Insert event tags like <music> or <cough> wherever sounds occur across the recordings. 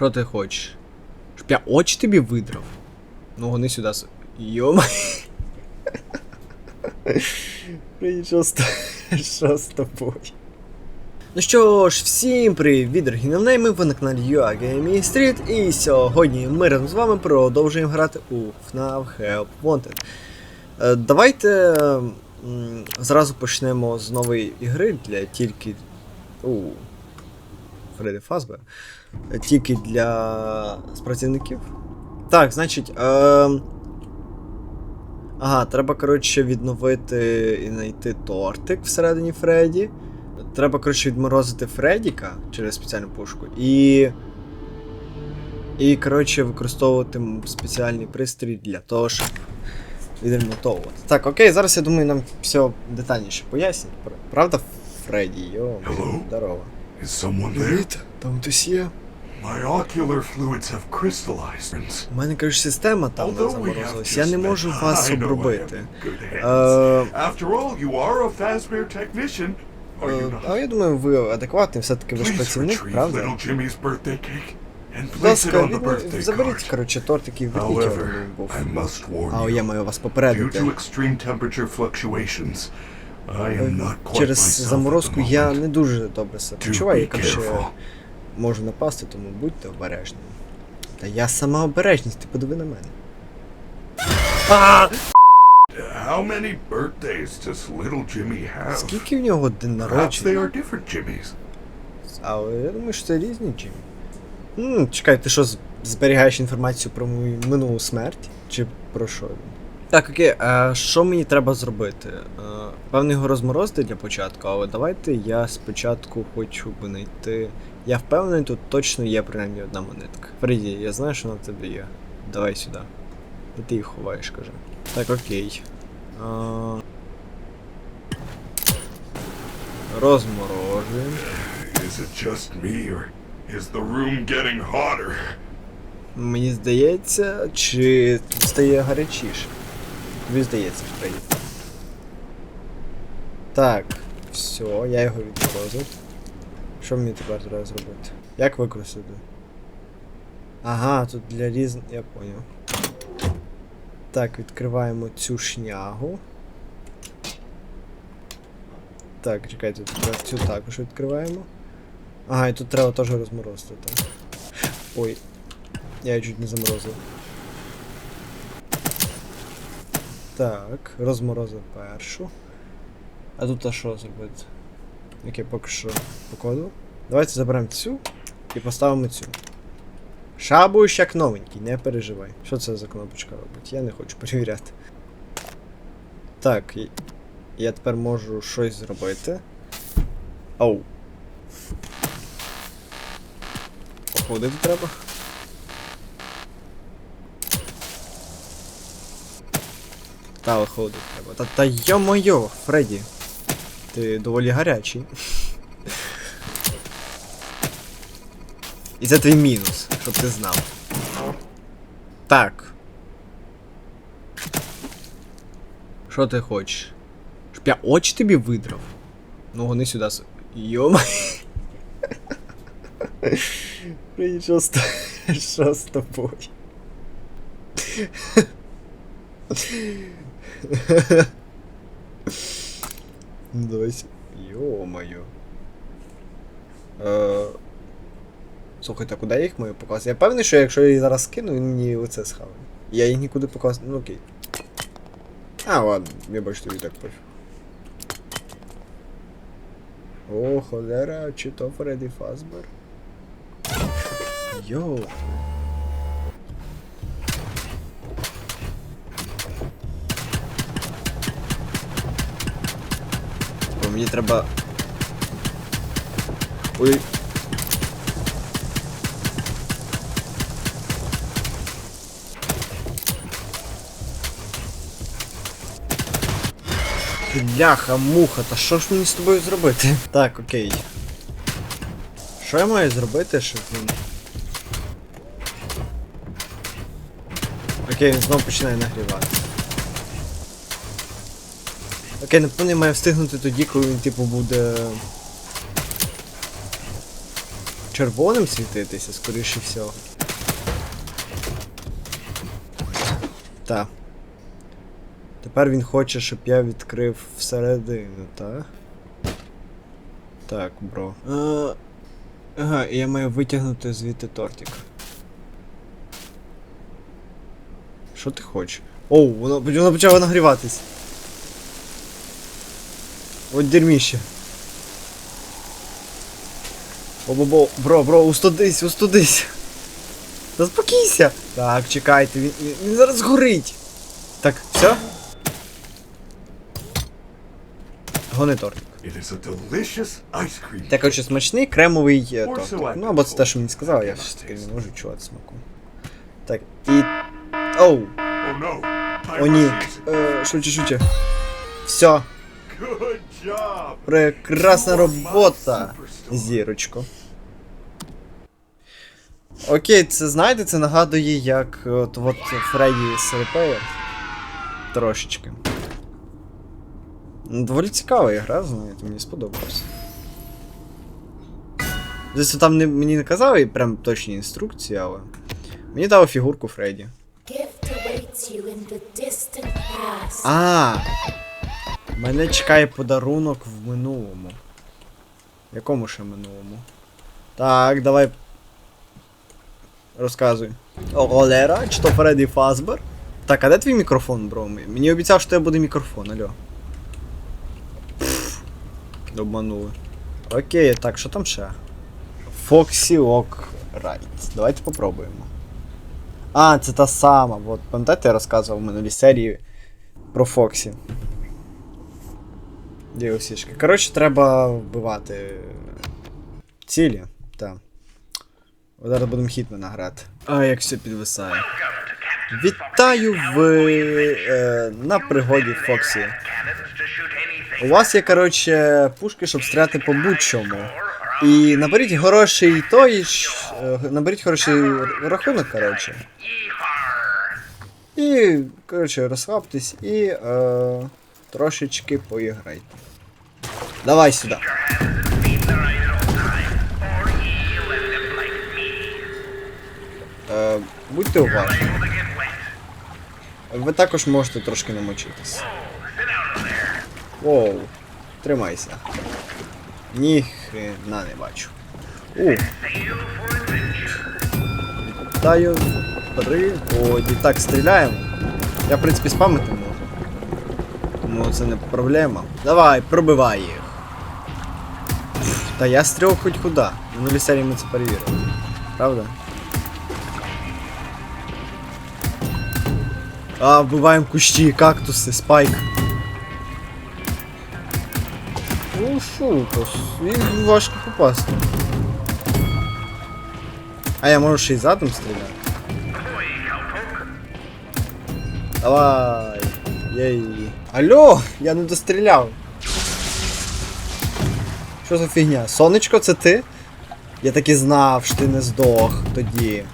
Що ти хочеш? Щоб я очі тобі видрав? Ну вони сюди. с- Йома. Що з тобою? Ну що ж, всім привіт, дорогі новнейми, ви на каналі UA Gaming Street, і сьогодні ми разом з вами продовжуємо грати у FNAF Help Wanted. Е, Давайте зразу почнемо з нової ігри для тільки. У. Фредді Фазбер. Тільки для спрацівників. Так, значить. Е... Ага, треба, коротше, відновити і знайти тортик всередині Фредді. Треба, коротше, відморозити Фредіка через спеціальну пушку і. І, коротше, використовувати спеціальний пристрій для того, щоб відремонтовувати. Так, окей, зараз я думаю, нам все детальніше пояснять. Правда, Фредді? Йо, здорово. Is someone there? там хтось є. My ocular fluids have crystallized. У мене, коротше, система там have заморозилась. Я не можу вас обробити. Е, After all, you are a Fazbear technician, are you е, not? А я думаю, ви адекватний, все-таки ви ж працівник, правда? Будь ласка, заберіть, коротше, тортик і його був. I must warn А, you, я маю вас попередити. Через заморозку я не дуже добре себе почуваю, я коротше. Можу напасти, тому будьте обережні. Та я сама обережність, ти подиви на мене. How many birthdays does little Jimmy have? Скільки в нього день Perhaps they народження? are different Jimmys. Але я думаю, що це різні чим. Ну, чекай, ти що з- зберігаєш інформацію про мою минулу смерть? Чи про що? Так, окей, а що мені треба зробити? Е, Певно, його розморозити для початку, але давайте я спочатку хочу би знайти. Я впевнений, тут точно є принаймні одна монетка. Фредді, я знаю, що в тебе є. Давай сюди. Де ти їх ховаєш, каже. Так, окей. А... Розморожуємо. Is it just me, or is the room getting hotter? Мені здається, чи стає гарячіше? Тобі здається, Фредді. Так, все, я його відморозив. Що мені тепер треба зробити? Як використати? Ага, тут для різних. Я поняв. Так, відкриваємо цю шнягу. Так, чекайте, тепер цю також відкриваємо. Ага, і тут треба теж розморозити, так. Ой, я її чуть не заморозив. Так, розморозив першу. А тут а що зробити? Окей, поки що покладу. Давайте заберемо цю і поставимо цю. Шабуєш як новенький, не переживай. Що це за кнопочка робить? Я не хочу перевіряти. Так, я тепер можу щось зробити. Оу. Походити треба. Та виходить треба. Та та йо-моє, Фредді. Ти доволі гарячий. І це твій мінус, щоб ти знав. Так. Що ти хочеш? Щоб я очі тобі видрав? Ну вони сюди. Йома. Що з що з тобою? Ну, Давайте. Ё-моё. Е, Слухайте, а куди я їх маю показувати? Я певний, що якщо я її зараз скину, він мені оце схаває. Я їх нікуди показувати. Ну окей. А, ладно, я бачу, тобі так пофіг. О, холера, чи то Фредді Фазбер? Йоу. Мені треба. Ой. Бляха, муха, та що ж мені з тобою зробити? Так, окей. Що я маю зробити, щоб він. Окей, він знову починає нагрівати. Окей, напевно, я маю встигнути тоді, коли він, типу, буде. червоним світитися, скоріше всього. Так. Тепер він хоче, щоб я відкрив всередину, так? Так, бро. А, ага, і я маю витягнути звідти тортик. Що ти хочеш? Оу, воно, воно почало нагріватись. От дерьміще. О-бо-бо, бро, бро, устудись, устудись. Заспокійся. Так, чекайте, він, він, він зараз згорить. Так, все? Гони тортик. Це, коротше, смачний кремовий е, тортик. Ну, або це те, що мені сказав, я Yes, ж таки не можу чувати смаку. Так, і. Оу! Oh О ні. Е, швидше, швидше. Все. Прекрасна робота, зірочко. Окей, це знаєте, це нагадує, як от, от Фредді Серепея. Трошечки. Доволі цікава гра, знаєте, мені сподобалось. Десь там не, мені не казали прям точні інструкції, але. Мені дали фігурку Фредді. А. Мене чекає подарунок в минулому. Якому ще минулому? Так, давай. Розказуй. О, Олера, чи то Фредді Фазбер? Так, а де твій мікрофон, бро? Мені обіцяв, що тебе буде мікрофон, алло. Пф, Обманули. Окей, так, що там ще? Фоксі Лок Райт. Давайте попробуємо. А, це та сама. От, пам'ятаєте, я розказував в минулій серії про Фоксі. DLC-шки. Коротше, треба вбивати цілі. Так. Зараз будемо хітмена грати. А, як все підвисає. Вітаю в е, на пригоді Фоксі. У вас є, коротше, пушки, щоб стріляти по будь-чому. І наберіть хороший той. е, наберіть хороший рахунок, коротше. І, коротше, розслабтесь і е, трошечки поіграйте. Давай сюди. Е, будьте уважні. Ви також можете трошки намочитись. Воу, тримайся. Ніхрена не бачу. У. Вітаю в пригоді. Так, стріляємо. Я, в принципі, спамити можу. Тому це не проблема. Давай, пробивай їх. Та я стріл хоч куди. На нулі серії ми це перевірили. Правда? А, вбиваємо кущі, кактуси, спайк. Ну то їх важко попасти. А я можу ще й задом стріляти. Давай. Єй. Алло, я не достріляв. Що за фігня? Сонечко, це ти? Я так і знав, що ти не здох тоді.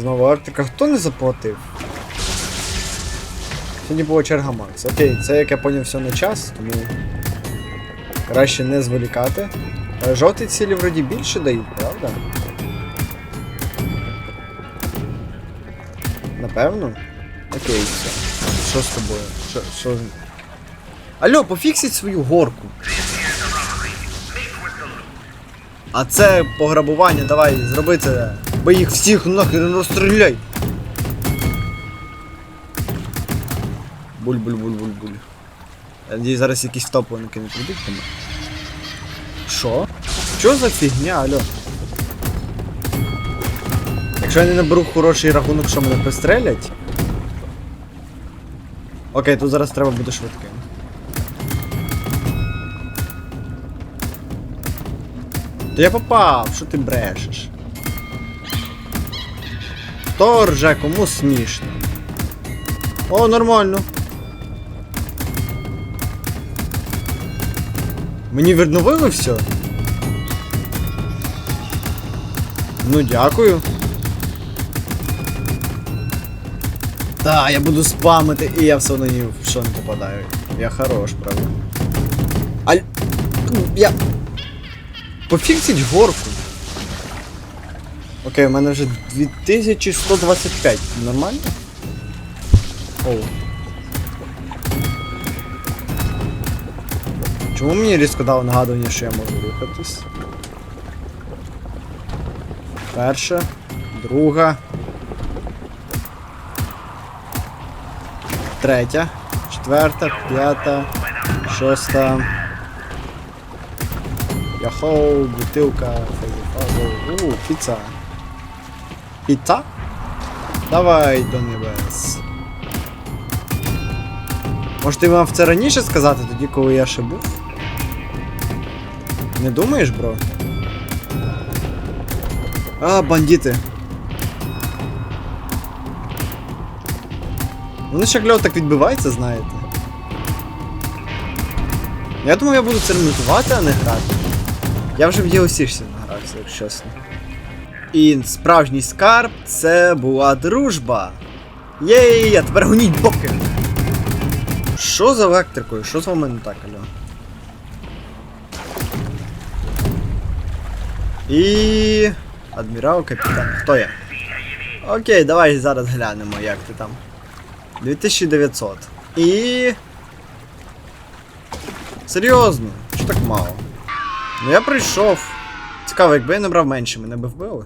Знову Арктика. Хто не заплатив? Сьогодні була черга Макс. Окей, це як я поняв все на час, тому краще не зволікати. Жовті цілі вроді більше дають, правда? Напевно? Окей, все. Що з тобою? Що, що... Алло, пофіксіть свою горку. А це пограбування, давай, зроби це. Бо їх всіх нахер розстріляй. Буль-буль-буль-буль-буль. Я надіюсь, зараз якісь втопленики не прийдуть там. Що? Що за фігня, алло? Якщо я не наберу хороший рахунок, що мене пристрелять. Окей, тут зараз треба бути швидким. То я попав, що ти брешеш? Хто рже, кому смішно? О, нормально. Мені відновили все? Ну дякую. Та, я буду спамити, і я все одно ні в що не попадаю. Я хорош, правда. Аль. Я. Пофіксіть горку. Окей, у мене вже 2125. Нормально? Оу. Чому мені різко дало нагадування, що я можу рухатись? Перша, друга. Третя, четверта, п'ята, шоста. Яхоу, бутилка, фазі-фазу. У, піца. Піца? Давай до небес. Може ти мав це раніше сказати, тоді, коли я ще був? Не думаєш, бро? А, бандити. Вони ще кльово так відбиваються, знаєте. Я думаю, я буду це ремонтувати, а не грати. Я вже в DLC награвся, якщо чесно. І справжній скарб це була дружба. Єй, а тепер гоніть боки. Що з електрикою? Що з вами не так, алло? І. Адмірал, капітан. Хто я? Окей, давай зараз глянемо, як ти там. 2900. І. Серйозно, що так мало? Ну я прийшов. Цікаво, якби я набрав менше, мене би вбили.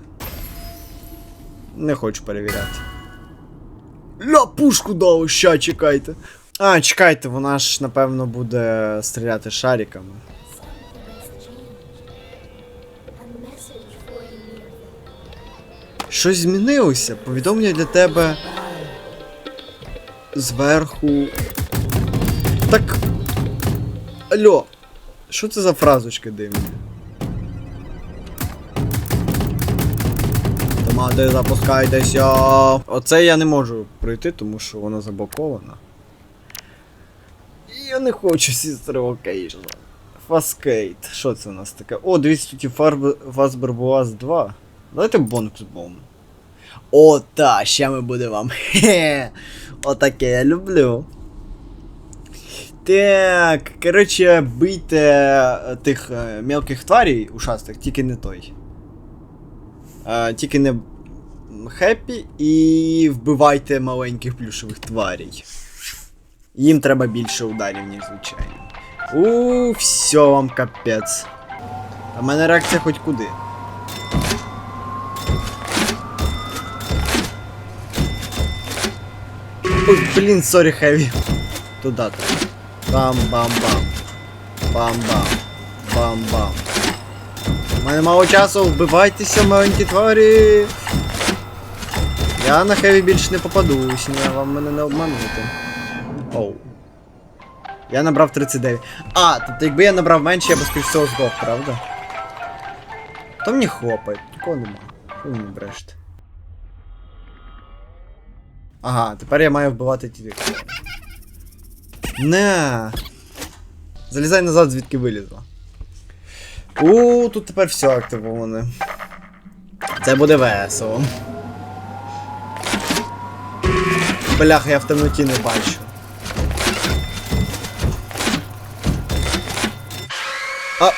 Не хочу перевіряти. Ля, пушку дав, ща чекайте. А, чекайте, вона ж, напевно, буде стріляти шариками. Щось змінилося. Повідомлення для тебе. Зверху. Так. Алло. Що це за фразочки дивні? Команди, запускайтеся. Оце я не можу пройти, тому що воно заблоковано. І Я не хочу сістри Occasion. Фаскейт. Що це у нас таке? О, 200 тут і Фазбер Буаз 2. Давайте бонус бом. О, та, ще ми буде вам. Хе. Отаке я люблю. Так, коротше, бийте е, тих е, мелких тварей ушастих, тільки не той. Е, тільки не хеппі і вбивайте маленьких плюшевих тварей. Їм треба більше ударів, ніж звичайно. У, все вам капець. А мене реакція хоч куди. Ой, блін, сорі, хеві. Туда то. Бам-бам-бам. Бам-бам. Бам-бам. У мене мало часу, вбивайтеся, маленькі тварі. Я на хеві більше не попадусь, ні, вам мене не обманути. Оу. Я набрав 39. А, тобто якби я набрав менше, я б скоріше всього здох, правда? То мені хлопає, нікого нема. Що ви мені брешете? Ага, тепер я маю вбивати ті тварі. Не. Залізай назад, звідки вилізла. У, тут тепер все активоване. Це буде весело. Бляха, я в темноті не бачу. А.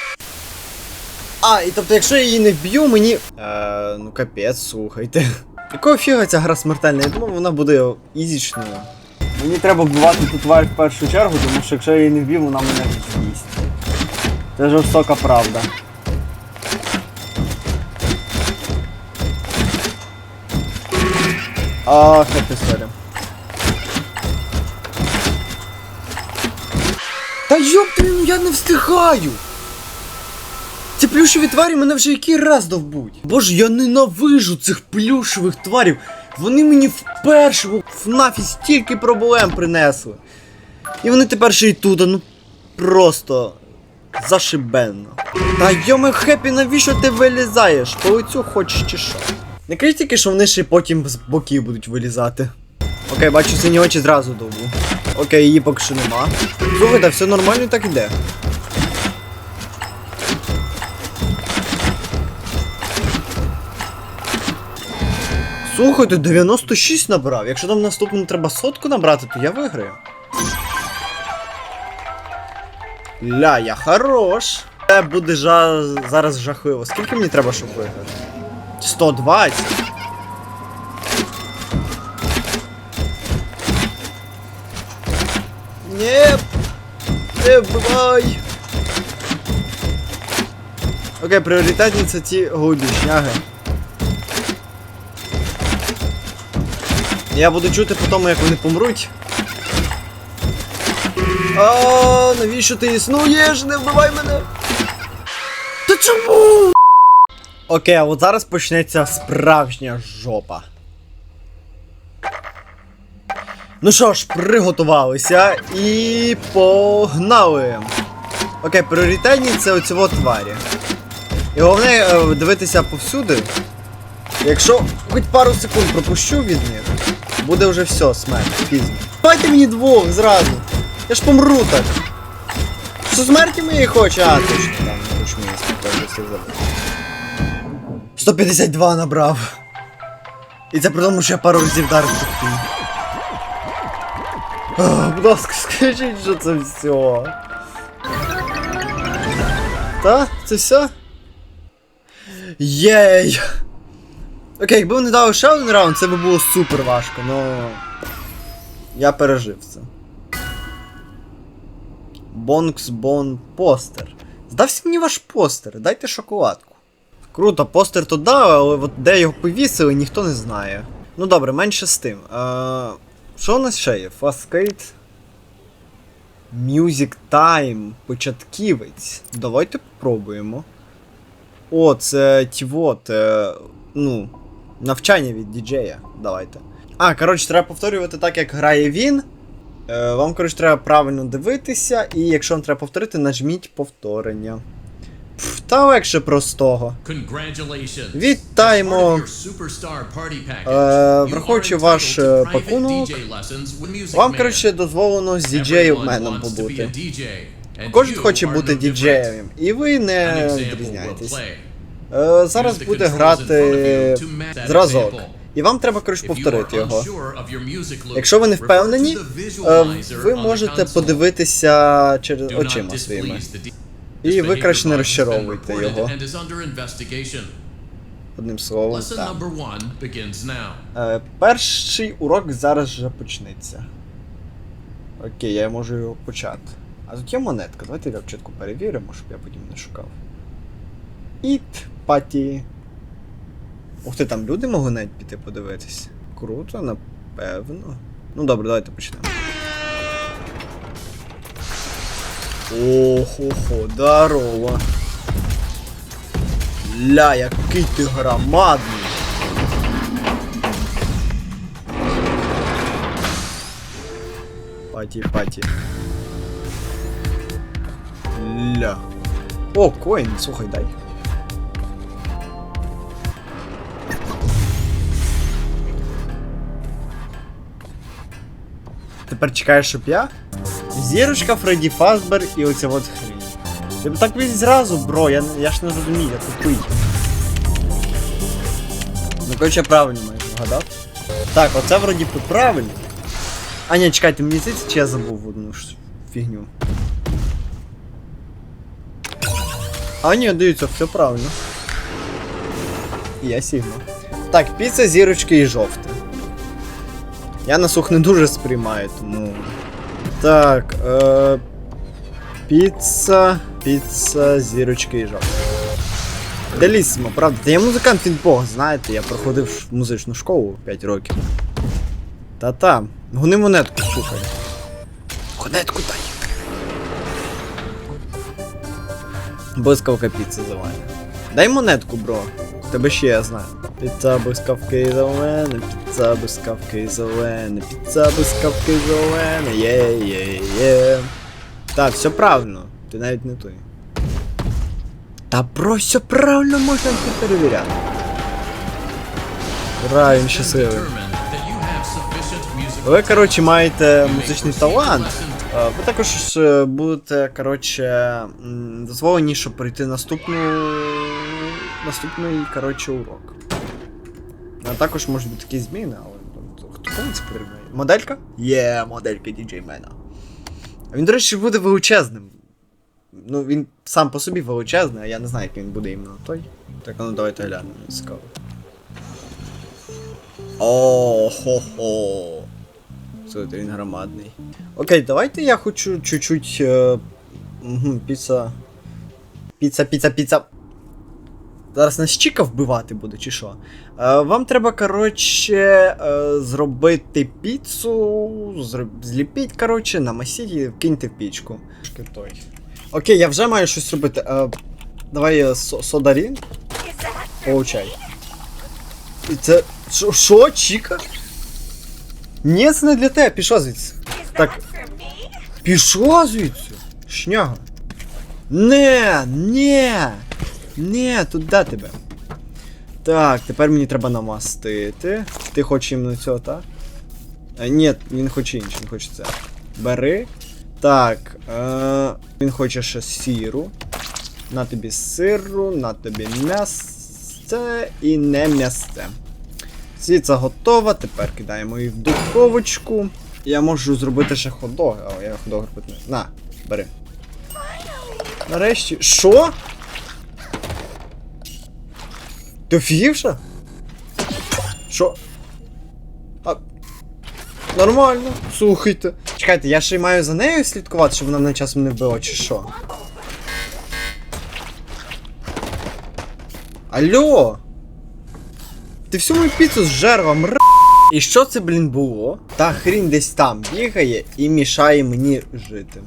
А, і тобто, якщо я її не вб'ю, мені. Е, ну капець, слухайте. Якого фіга ця гра смертельна? Я думав, вона буде ізічною. Мені треба вбивати ту тварь в першу чергу, тому що якщо я її не вб'ю, вона мене з'їсть. Це жорстока правда. Ах, як історія. Та ну я не встигаю! Ці плюшеві тварі мене вже який раз довбуть. Боже, я ненавижу цих плюшевих тварів. Вони мені вперше в ФНАФі стільки проблем принесли. І вони тепер ще й тут, ну просто зашибенно. Та йоме хепі, навіщо ти вилізаєш? По лицю хочеш чи що? Не кажіть тільки, що вони ще потім з боків будуть вилізати. Окей, бачу сині очі зразу довбу. Окей, її поки що нема. Слухайте, все нормально так іде. Слухайте, 96 набрав. Якщо там наступному треба сотку набрати, то я виграю. Ля, я хорош. Це буде жа... зараз жахливо. Скільки мені треба, щоб виграти? 120? Ні! Не вбивай! Окей, пріоритетні це ті голубі шняги. Я буду чути по тому, як вони помруть. А, навіщо ти існуєш? Не вбивай мене! Та чому? Окей, а от зараз почнеться справжня жопа. Ну що ж, приготувалися і погнали. Окей, пріоритетні це оці от тварі. І головне е, дивитися повсюди. Якщо хоч пару секунд пропущу від них, буде вже все, смерть, пізно. Давайте мені двох зразу. Я ж помру так. Що смерті моєї хоче? А, точно, там, хоч мені все забив. 152 набрав. І це при тому, що я пару разів вдарив Ах, Будь ласка, <laughs> скажіть, що це все. Та? Це все? Єй! Окей, якби вони дали ще один раунд, це би було супер важко, но. Я пережив це. Бонкс Бон постер. Здався мені ваш постер, дайте шоколадку. Круто, постер то дав, але от де його повісили, ніхто не знає. Ну добре, менше з тим. Е, що у нас ще є? Фаскейт. Music Time. Початківець. Давайте попробуємо. О, це ті вот, е, ну, навчання від діджея. Давайте. А, коротше, треба повторювати так, як грає він. Е, вам, коротше, треба правильно дивитися, і якщо вам треба повторити, нажміть повторення. Пф, та легше простого. Вітаємо. Е, враховуючи ваш, е, пакунок, Вам, коротше, дозволено з a побути. Кожен хоче бути діджеєм, і ви не відрізняєтесь. Е, зараз буде грати зразок. І вам треба, коротше, повторити його. Якщо ви не впевнені, е, ви можете подивитися через очима своїми. І ви краще не розчаровуйте його. Одним словом, так. Е, перший урок зараз вже почнеться. Окей, я можу його почати. А тут є монетка, давайте я чітко перевіримо, щоб я потім не шукав. Іт паті. Ух ти, там люди могли навіть піти подивитись. Круто, напевно. Ну добре, давайте почнемо. Охо-хо, здорово. Ля, який ти громадний. Паті, паті. Ля. О, коін, слухай, дай. Тепер чекаєш, щоб я? Зірочка, Фредді Фазбер і оця от хрінь. Ти б так візь зразу, бро, я, я ж не розумію, я тупий. Ну, коротше, я правильно майже вгадав. Так, оце вроді би правильно. А ні, чекайте, мені здається, чи я забув одну ж фігню. А ні, дивіться, все правильно. Я Сігма. Так, піца, зірочки і жовте. Я на слух не дуже сприймаю, тому. Так, е... Піца, піца, зірочки і жовте. Делісимо, правда. Та я музикант від Бога, знаєте, я проходив музичну школу 5 років. Та-та, гони монетку, слухай. Монетку дай. Блискавка піци зелена. Дай монетку, бро. Тебе ще я знаю. Піца блискавки зелене, піца блискавки зелене, піца блискавки зелене, є є є Так, все правильно. Ти навіть не той. Та про все правильно можна перевіряти. Ура, щасливий. Ви, коротше, маєте музичний талант. Ви також е, будете, коротше, дозволені, щоб пройти наступну. Наступний, коротше, урок. А також можуть бути такі зміни, але ну, хто це потрібно? Моделька? Є, моделька діджей Мена. Він, до речі, буде величезним. Ну, він сам по собі величезний, а я не знаю, як він буде іменно той. Так, ну давайте глянемо, цікаво. О, хо-хо. Слухайте, він громадний. Окей, давайте я хочу чуть-чуть. Е, піца. Піца, піца, піца. Зараз нас Чіка вбивати буде, чи що? Е, вам треба, коротше, е, зробити піцу, зліпіть, коротше, намасіть і вкиньте в пічку. Окей, я вже маю щось робити. Е, давай со- содарін. Получай. Це. Що, Чіка? Ні, це не для тебе, пішла звідси. Так. Пішла звідси. Шняга. Не, не. Не, туди тебе. Так, тепер мені треба намастити. Ти хочеш іменно цього, так? А, ні, він хоче інше, він хоче це. Бери. Так. Е, він хоче ще сіру. На тобі сиру, на тобі м'ясце і не м'ясце. Свіца готова, тепер кидаємо її в духовочку. Я можу зробити ще хот-дог, але я хот-дог робити. На, бери. Нарешті. Що? Ти офігівша? Що? А... Нормально, слухайте. Чекайте, я ще й маю за нею слідкувати, щоб вона мене часом не вбила, чи що? Алло! Ти всю мою піцу зжерла, мр... І що це, блін, було? Та хрінь десь там бігає і мішає мені жити.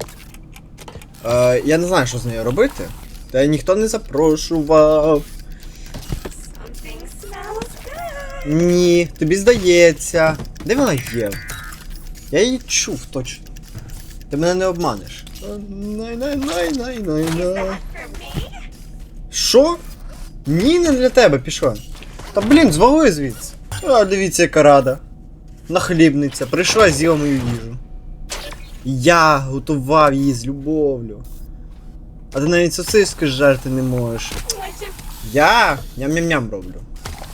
Е, я не знаю, що з нею робити. Та ніхто не запрошував. Ні, тобі здається. Де вона є? Я її чув точно. Ти мене не обманеш. Най-най-най-най-най-най. Що? Ні, не для тебе пішла. Та блін, звали звідси. А, дивіться, яка рада. Нахлібниця, прийшла з'їла мою їжу. Я готував її з любов'ю. А ти навіть сосиски жерти не можеш. Я ням-ням-ням роблю.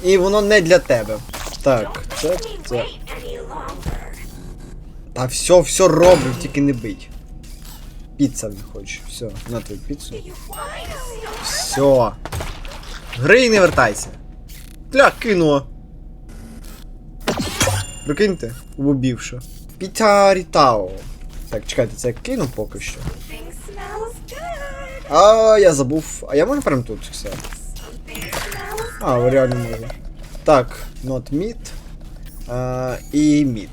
І воно не для тебе. Так, це. це. Та все, все роблю, тільки не бить. Піца він хоче. Все, на твою піцу. Все. Гри не вертайся. Тля, кинуло. Прикиньте, убивши. Піца Рітао. Так, чекайте, це я кину поки що. А, я забув. А я можу прям тут все. А, реально можу. Так, not meat. А, і meat.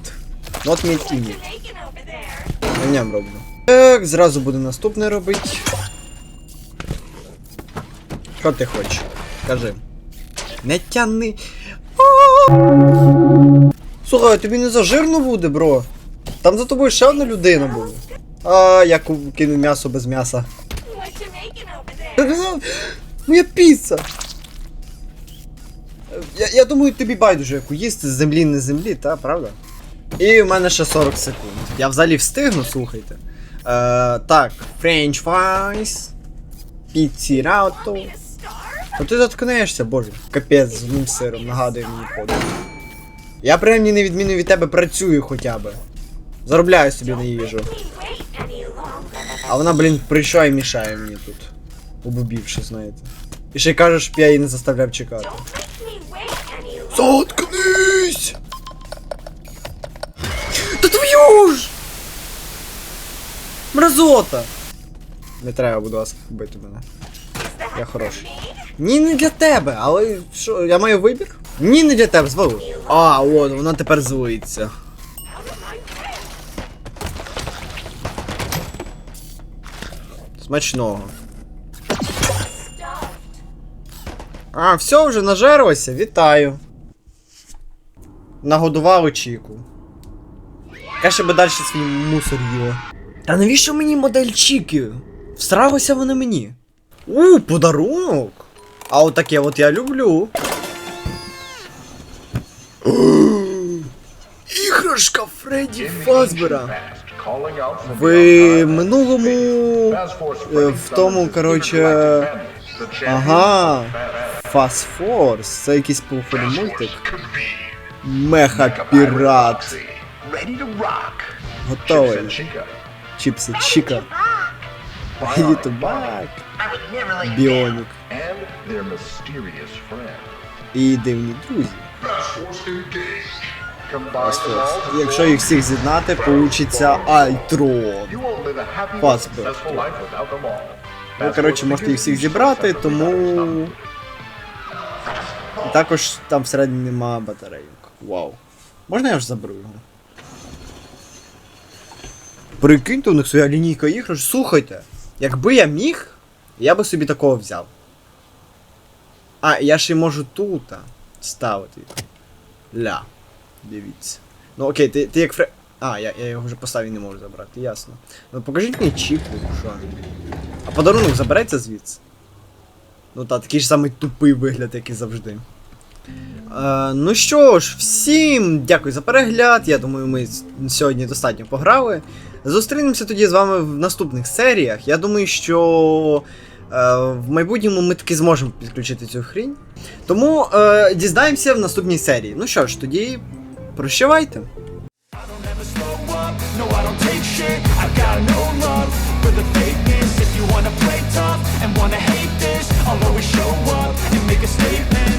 Not meat і meat. Ням роблю. Так, зразу буде наступне робити. Що ти хочеш? Кажи. Не тяни. Слухай, тобі не зажирно буде, бро. Там за тобою ще одна людина буде. А, я кину м'ясо без м'яса. Моя піца! Я, я думаю, тобі байдуже яку їсти з землі не землі, та, правда? І в мене ще 40 секунд. Я взагалі встигну, слухайте. Е, так, French fries. Піці рауто. To starve? Ну ти заткнешся, боже. Капець з одним сиром, нагадує мені подругу. Я принаймні не відміну від тебе працюю хоча б. Заробляю собі на їжу. А вона, блін, прийшла і мішає мені тут. Убубівши, знаєте. І ще й каже, щоб я її не заставляв чекати. Заткнись! Та твою ж! Мразота! Не треба, будь ласка, вбити мене. Я хороший. Ні, не для тебе, але що, я маю вибір? Ні, не для тебе, звали. А, от, вона тепер злиться. Смачного. А, все, вже нажерлося, вітаю. Нагодували Чіку. Каже би далі свій мусор їла. Та навіщо мені модель Чіки? Всралися вони мені. У, подарунок! А от таке от я люблю. <gasps> Іграшка Фредді Фазбера. В минулому. е, В тому, коротше. Ага. Fast Force. Це якийсь походу мультик. Меха пірат. Готовий. Чіпси Чіка. Ютубак, Біонік і дивні друзі. Якщо їх всіх з'єднати, получиться Альтрон. all. Ви, коротше, можете їх всіх зібрати, тому. І також там всередині нема батарейок. Вау. Можна я ж заберу його? Прикиньте, у них своя лінійка ігор. Слухайте, якби я міг, я би собі такого взяв. А, я ще й можу тут ставити. Ля. Дивіться. Ну окей, ти, ти як фре. А, я, я його вже поставив і не можу забрати, ясно. Ну покажіть мені чіп, що. А подарунок забереться звідси? Ну та такий ж самий тупий вигляд, як і завжди. Е, ну що ж, всім дякую за перегляд. Я думаю, ми сьогодні достатньо пограли. Зустрінемося тоді з вами в наступних серіях. Я думаю, що е, в майбутньому ми таки зможемо підключити цю хрінь. Тому е, дізнаємося в наступній серії. Ну що ж, тоді прощавайте. I'll always show up and make a statement.